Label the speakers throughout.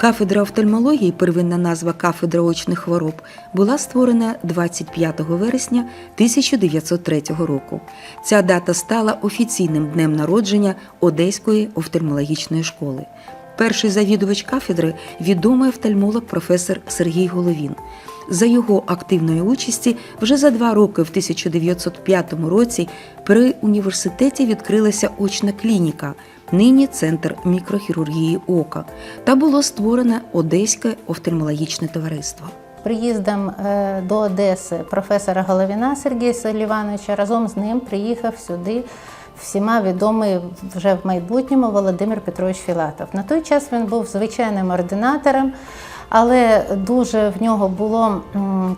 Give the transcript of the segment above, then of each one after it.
Speaker 1: Кафедра офтальмології, первинна назва кафедра очних хвороб, була створена 25 вересня 1903 року. Ця дата стала офіційним днем народження Одеської офтальмологічної школи. Перший завідувач кафедри відомий офтальмолог професор Сергій Головін. За його активної участі вже за два роки в 1905 році при університеті відкрилася очна клініка, нині центр мікрохірургії ока, та було створено Одеське офтальмологічне товариство.
Speaker 2: Приїздом е, до Одеси професора Головіна Сергія Селівановича разом з ним приїхав сюди всіма відомий вже в майбутньому Володимир Петрович Філатов. На той час він був звичайним ординатором, але дуже в нього було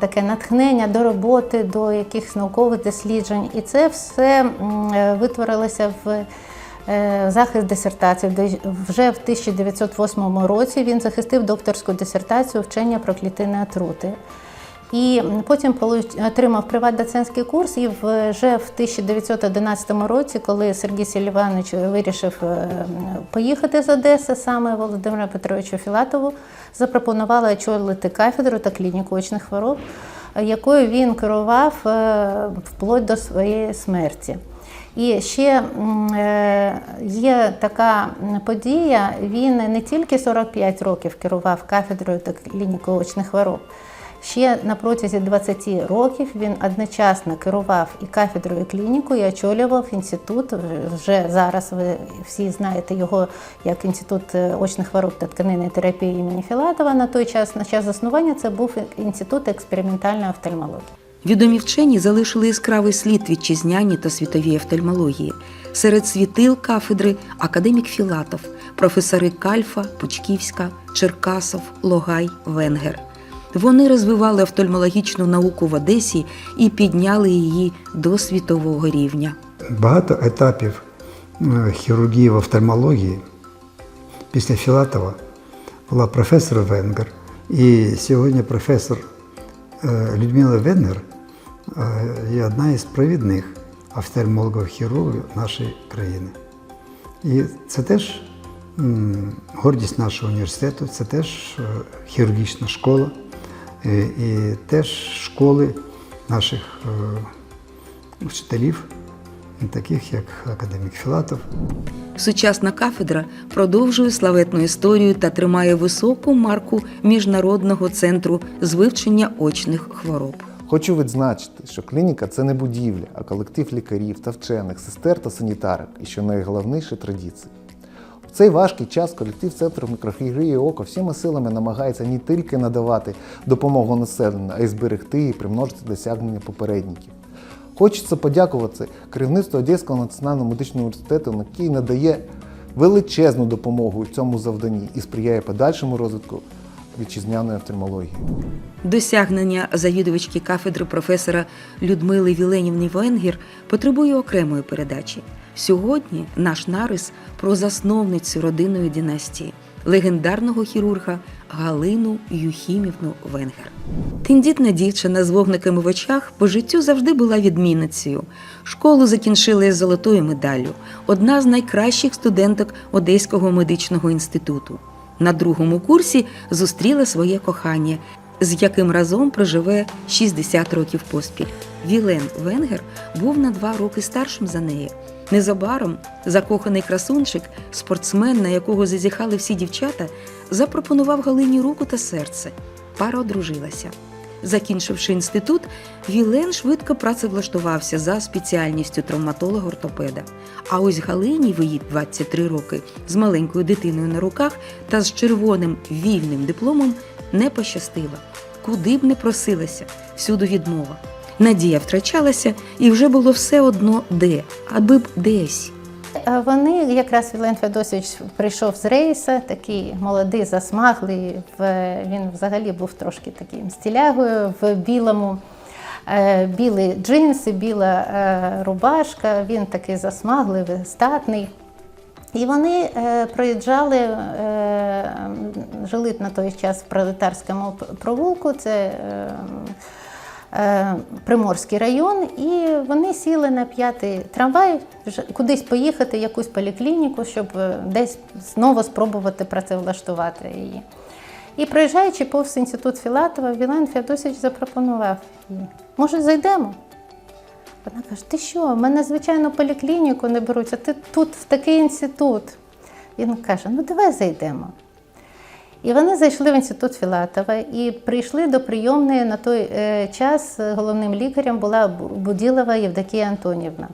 Speaker 2: таке натхнення до роботи, до якихось наукових досліджень. І це все витворилося в е, захист дисертації. Вже в 1908 році він захистив докторську дисертацію вчення про клітини отрути. І потім отримав приват-доцентський курс, і вже в 1911 році, коли Сергій Селіванович вирішив е, поїхати з Одеси, саме Володимиру Петровичу Філатову, запропонували очолити кафедру та клініку очних хвороб, якою він керував е, вплоть до своєї смерті. І ще е, є така подія. Він не тільки 45 років керував кафедрою та клінікою очних хвороб. Ще на протязі 20 років він одночасно керував і кафедрою, і клінікою, і очолював інститут. Вже зараз ви всі знаєте його як інститут е, очних хвороб та тканинної терапії імені Філатова. На той час, на час заснування, це був інститут експериментальної офтальмології.
Speaker 1: Відомі вчені залишили яскравий слід вітчизняній та світовій офтальмології. Серед світил кафедри академік Філатов, професори Кальфа, Пучківська, Черкасов, Логай, Венгер. Вони розвивали офтальмологічну науку в Одесі і підняли її до світового рівня.
Speaker 3: Багато етапів е, хірургії в офтальмології після Філатова була професор Венгер. І сьогодні професор е, Людмила Венгер е, є одна із провідних офтальмологів-хірургів нашої країни. І це теж гордість нашого університету, це теж хірургічна школа, і, і теж школи наших е, вчителів, таких як академік Філатов.
Speaker 1: Сучасна кафедра продовжує славетну історію та тримає високу марку Міжнародного центру з вивчення очних хвороб.
Speaker 4: Хочу відзначити, що клініка це не будівля, а колектив лікарів та вчених, сестер та санітарок, і що найголовніше традиції. В цей важкий час колектив Центру мікрохірії око всіма силами намагається не тільки надавати допомогу населенню, а й зберегти і примножити досягнення попередників. Хочеться подякувати керівництву Одеського національного медичного університету, який надає величезну допомогу цьому завданні і сприяє подальшому розвитку вітчизняної офтальмології.
Speaker 1: Досягнення завідувачки кафедри професора Людмили Віленівни Венгір потребує окремої передачі. Сьогодні наш нарис про засновницю родинної династії, легендарного хірурга Галину Юхімівну Венгер. Тендітна дівчина з вогниками в очах по життю завжди була відмінницею. Школу закінчила з золотою медаллю, одна з найкращих студенток Одеського медичного інституту. На другому курсі зустріла своє кохання, з яким разом проживе 60 років поспіль. Вілен Венгер був на два роки старшим за неї. Незабаром закоханий красунчик, спортсмен, на якого зазіхали всі дівчата, запропонував Галині руку та серце. Пара одружилася. Закінчивши інститут, Вілен швидко працевлаштувався за спеціальністю травматолога-ортопеда. А ось Галині в її 23 роки з маленькою дитиною на руках та з червоним вільним дипломом не пощастило. Куди б не просилася, всюди відмова. Надія втрачалася, і вже було все одно де, аби б десь.
Speaker 2: А Вони якраз Вілен Федосович прийшов з рейса, такий молодий, засмаглий. Він взагалі був трошки таким стілягою в білому. е, Білі джинси, біла е, рубашка, він такий засмагливий, статний. І вони е, проїжджали, е, жили на той час в пролетарському провулку. Це е, е, Приморський район, і вони сіли на п'ятий трамвай кудись поїхати, якусь поліклініку, щоб е, десь знову спробувати працевлаштувати її. І проїжджаючи повз інститут Філатова, Вілан Феодосович запропонував їй, може, зайдемо? Вона каже: ти що, мене, звичайно, в поліклініку не беруть, а ти тут в такий інститут. Він каже: ну давай зайдемо. І вони зайшли в інститут Філатова і прийшли до прийомної на той е, час головним лікарем була Буділова Євдокія Антонівна.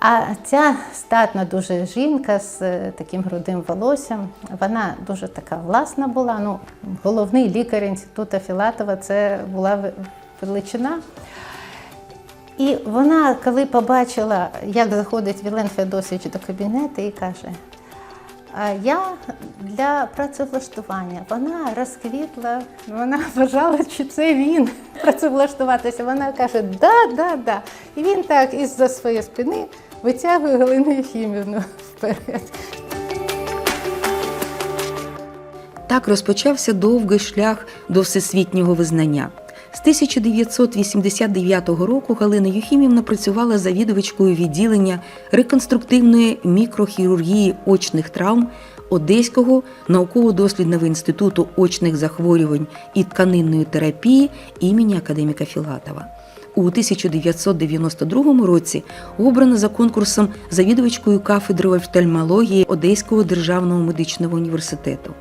Speaker 2: А ця статна дуже жінка з е, таким грудим волоссям, вона дуже така власна була. Ну, головний лікар інституту Філатова це була величина. І вона, коли побачила, як заходить Вілен Феодосович до кабінету, і каже: я для працевлаштування. Вона розквітла, вона вважала, що це він працевлаштуватися. Вона каже, да, да, да. І він так із-за своєї спини витягує Галину Єфімівну вперед.
Speaker 1: Так розпочався довгий шлях до всесвітнього визнання. З 1989 року Галина Юхімівна працювала завідувачкою відділення реконструктивної мікрохірургії очних травм Одеського науково-дослідного інституту очних захворювань і тканинної терапії імені академіка Філатова. У 1992 році обрана за конкурсом завідувачкою кафедри офтальмології Одеського державного медичного університету.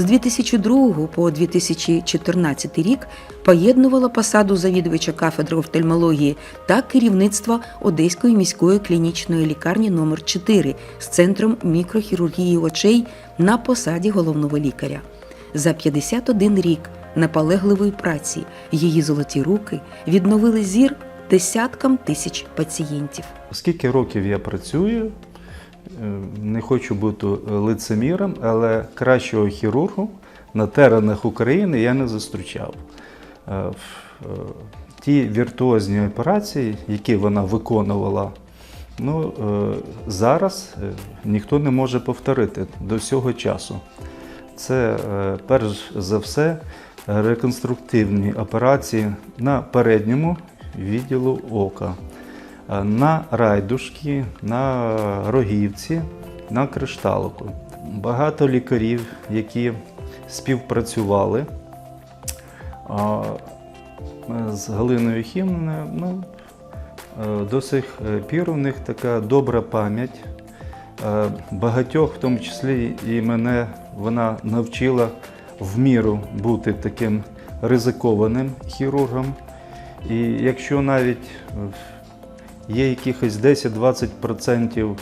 Speaker 1: З 2002 по 2014 рік поєднувала посаду завідувача кафедри офтальмології та керівництва Одеської міської клінічної лікарні номер 4 з центром мікрохірургії очей на посаді головного лікаря. За 51 рік наполегливої праці її золоті руки відновили зір десяткам тисяч пацієнтів.
Speaker 5: Скільки років я працюю, не хочу бути лицеміром, але кращого хірургу на теренах України я не зустрічав. Е, е, Ті віртуозні операції, які вона виконувала, ну, е, зараз е, ніхто не може повторити до цього часу. Це е, перш за все реконструктивні операції на передньому відділу ока, е, на райдушки, на рогівці, на кришталику. Багато лікарів, які співпрацювали з Галиною Хімною, ну, е, до сих пір у них така добра пам'ять. Е, Багатьох, в тому числі і мене, вона навчила в міру бути таким ризикованим хірургом. І якщо навіть е, є якихось 10-20% е,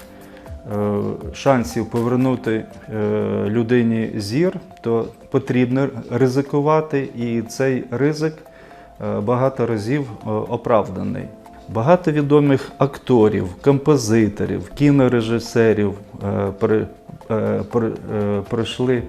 Speaker 5: шансів повернути е, людині зір, то потрібно ризикувати, і цей ризик е, багато разів оправданий. Багато відомих акторів, композиторів, кінорежисерів пройшли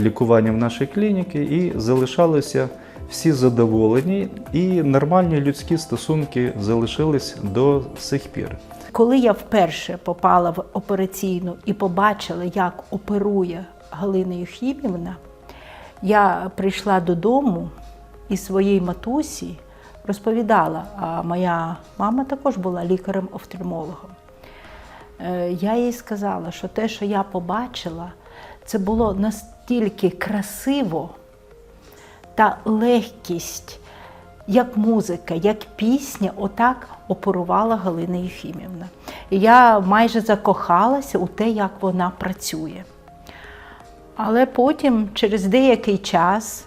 Speaker 5: лікування в нашій клініці і залишалися всі задоволені, і нормальні людські стосунки залишились до сих пір.
Speaker 6: Коли я вперше попала в операційну і побачила, як оперує Галина Юхімівна, я прийшла додому і своїй матусі розповідала, а моя мама також була лікарем-офтальмологом. Е, Я їй сказала, що те, що я побачила, це було настільки красиво та легкість, як музика, як пісня, отак оперувала Галина Єфімівна. Я майже закохалася у те, як вона працює. Але потім, через деякий час,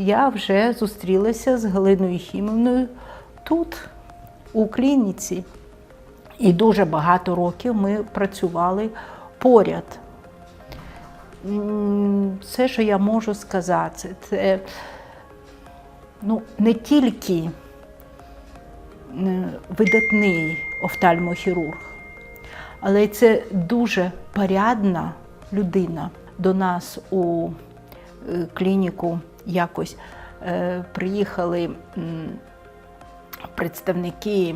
Speaker 6: я вже зустрілася з Галиною Єфімівною тут, у клініці. І дуже багато років ми працювали поряд. Все, що я можу сказати, це ну, не тільки е, видатний офтальмохірург, але це дуже порядна людина. До нас у е, клініку якось е, приїхали представники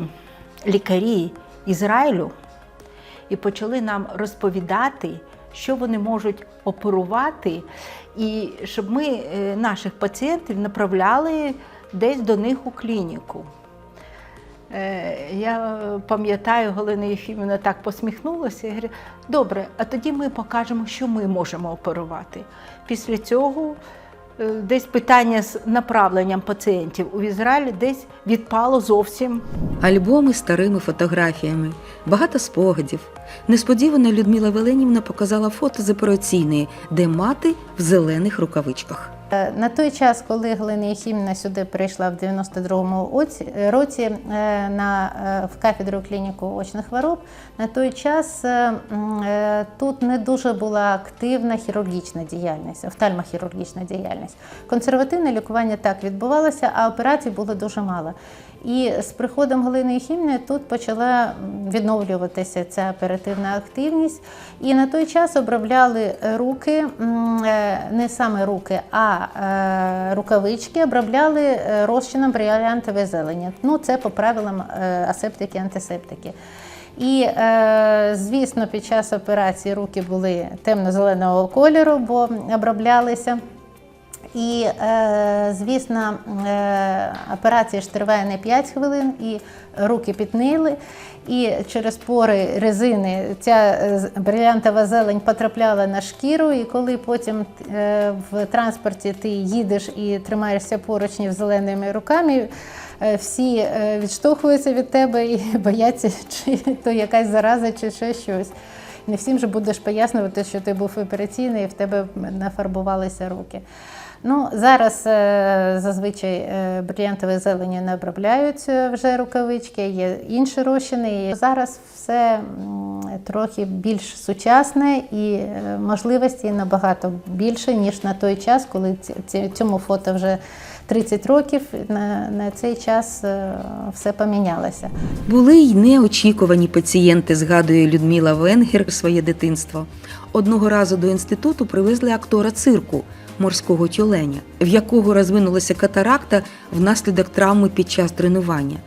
Speaker 6: лікарі Ізраїлю і почали нам розповідати, що вони можуть оперувати, і щоб ми е, наших пацієнтів направляли десь до них у клініку. Е, Я пам'ятаю, Галина Єфімівна так посміхнулася і говорить, добре, а тоді ми покажемо, що ми можемо оперувати. Після цього десь питання з направленням пацієнтів у Ізраїль десь відпало зовсім.
Speaker 1: Альбоми старими фотографіями, багато спогадів. Несподівано Людмила Веленівна показала фото з операційної, де мати в зелених рукавичках.
Speaker 2: Е, На той час, коли Глина Єхімна сюди прийшла в 92-му е, році е, на, в кафедру клініку очних хвороб, на той час тут не дуже була активна хірургічна діяльність, офтальмохірургічна діяльність. Консервативне лікування так відбувалося, а операцій було дуже мало. І з приходом Галини Єхімівни тут почала відновлюватися ця оперативна активність. І на той час обробляли руки, е, не саме руки, а е, рукавички обробляли е, розчином бриліантової зелені. Ну, це по правилам асептики, антисептики. І, звісно, під час операції руки були темно-зеленого кольору, бо оброблялися. І, е, звісно, е, операція ж триває не 5 хвилин, і руки піднили. І через пори резини ця е, брилянтова зелень потрапляла на шкіру. І коли потім в транспорті ти їдеш і тримаєшся поручнів зеленими руками, всі відштовхуються від тебе і бояться, чи то якась зараза, чи ще щось. Не всім же будеш пояснювати, що ти був операційний і в тебе нафарбувалися руки. Ну, зараз е, зазвичай е, брилянтові зелені не обробляють е, вже рукавички, є інші розчини. Зараз все трохи більш сучасне і можливості набагато більше, ніж на той час, коли цьому фото вже 30 років. На, на цей час все помінялося.
Speaker 1: Були й неочікувані пацієнти, згадує Людмила Венгер своє дитинство. Одного разу до інституту привезли актора цирку морського тюленя, в якого розвинулася катаракта внаслідок травми під час тренування.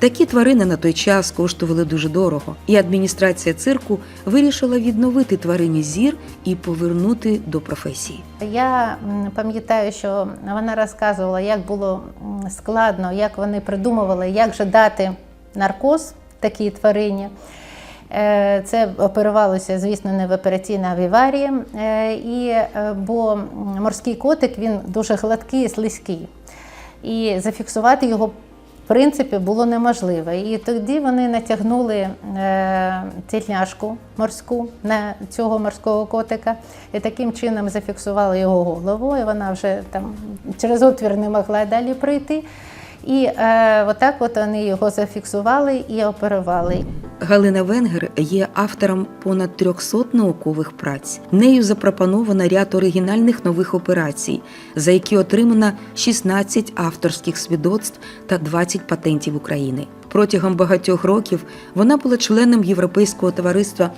Speaker 1: Такі тварини на той час коштували дуже дорого, і адміністрація цирку вирішила відновити тварині зір і повернути до професії.
Speaker 2: Я пам'ятаю, що вона розказувала, як було складно, як вони придумували, як же дати наркоз такій тварині. Е, Це оперувалося, звісно, не в операційній, а в віварії. Е, І, е, бо морський котик він дуже гладкий і слизький. І зафіксувати його в принципі було неможливо. І тоді вони натягнули тільняшку морську на цього морського котика і таким чином зафіксували його голову. І вона вже там через отвір не могла далі пройти. І е, отак от вони його зафіксували і оперували.
Speaker 1: Галина Венгер є автором понад 300 наукових праць. Нею запропоновано ряд оригінальних нових операцій, за які отримано 16 авторських свідоцтв та 20 патентів України. Протягом багатьох років вона була членом Європейського товариства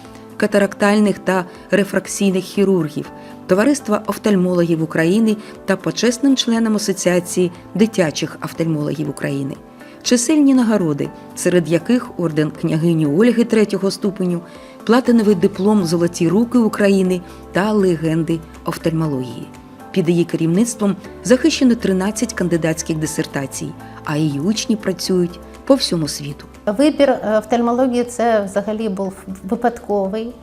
Speaker 1: катарактальних та рефракційних хірургів, Товариства офтальмологів України та почесним членом Асоціації дитячих офтальмологів України. Чисельні нагороди, серед яких орден княгині Ольги третього ступеню, платиновий диплом Золоті руки України та легенди офтальмології. Під її керівництвом захищено 13 кандидатських дисертацій, а її учні працюють по всьому світу.
Speaker 2: Вибір е, офтальмології це взагалі був випадковий,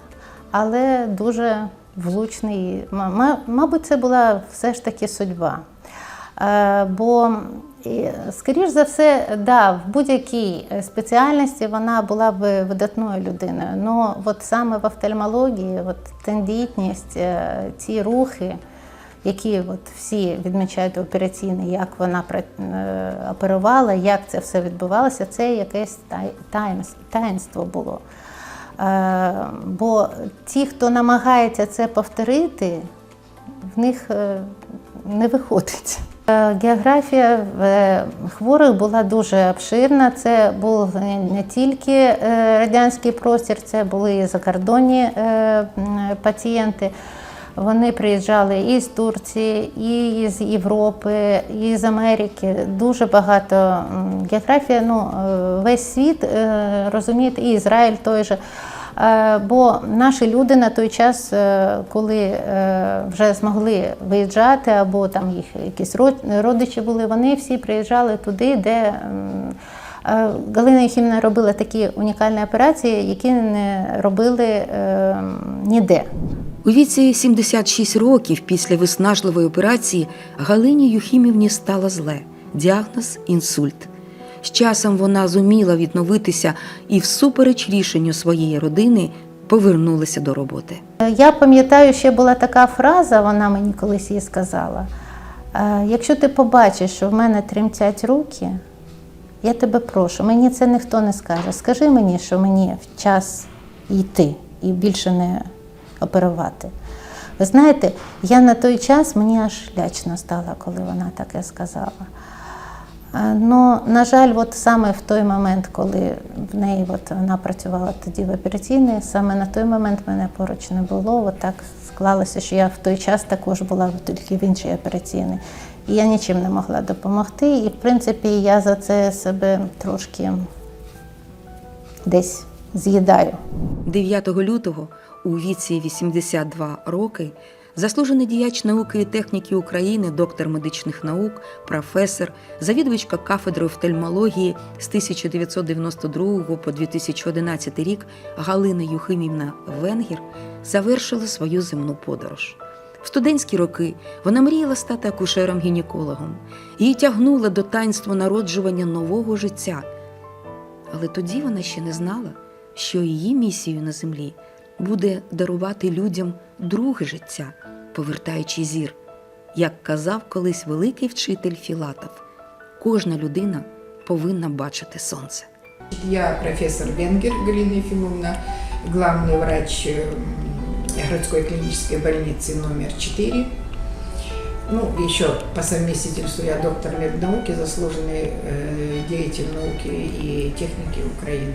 Speaker 2: але дуже влучний. Ма- ма- Мабуть, це була все ж таки судьба. Е, Бо, скоріш за все, да, в будь-якій спеціальності вона була б видатною людиною. Ну, от саме в офтальмології, от тендітність, е, ці рухи, які от всі відмічають операційний, як вона е, оперувала, як це все відбувалося, це якесь таїнство було. Е, Бо ті, хто намагається це повторити, в них е, не виходить. Географія хворих була дуже обширна. Це був не- тільки радянський простір, це були і закордонні пацієнти. Вони приїжджали і з Турції, і з Європи, і з Америки. Дуже багато географія. Ну, е, весь світ е, розумієте, і Ізраїль той же. Е, Бо наші люди на той час, коли вже змогли виїжджати, або там їх якісь родичі були, вони всі приїжджали туди, де Галина Єхімівна робила такі унікальні операції, які не робили ніде.
Speaker 1: У віці 76 років після виснажливої операції Галині Юхімівні стало зле. Діагноз інсульт. З часом вона зуміла відновитися і, всупереч рішенню своєї родини, повернулася до роботи.
Speaker 2: Я пам'ятаю, ще була така фраза, вона мені колись її сказала. Е, Якщо ти побачиш, що в мене тремтять руки, я тебе прошу, мені це ніхто не скаже. Скажи мені, що мені в час йти і більше не оперувати. Ви знаєте, я на той час мені аж лячно стало, коли вона таке сказала. Ну, на жаль, от саме в той момент, коли в неї от вона працювала тоді в операційній, саме на той момент мене поруч не було. От так склалося, що я в той час також була тільки в іншій операційній. І я нічим не могла допомогти. І, в принципі, я за це себе трошки десь з'їдаю.
Speaker 1: 9 лютого у віці 82 роки заслужений діяч науки і техніки України, доктор медичних наук, професор, завідувачка кафедри офтальмології з 1992 по 2011 рік Галина Юхимівна Венгер завершила свою земну подорож. В студентські роки вона мріяла стати акушером-гінекологом. Її тягнуло до таїнства народжування нового життя. Але тоді вона ще не знала, що її місією на землі буде дарувати людям друге життя, повертаючи зір. Як казав колись великий вчитель Філатов, кожна людина повинна бачити сонце.
Speaker 7: Я профессор Венгер Галина Ефимовна, главный врач э, городской клинической больницы номер 4. Ну, еще по совместительству я доктор меднауки, заслуженный э, деятель науки и техники Украины.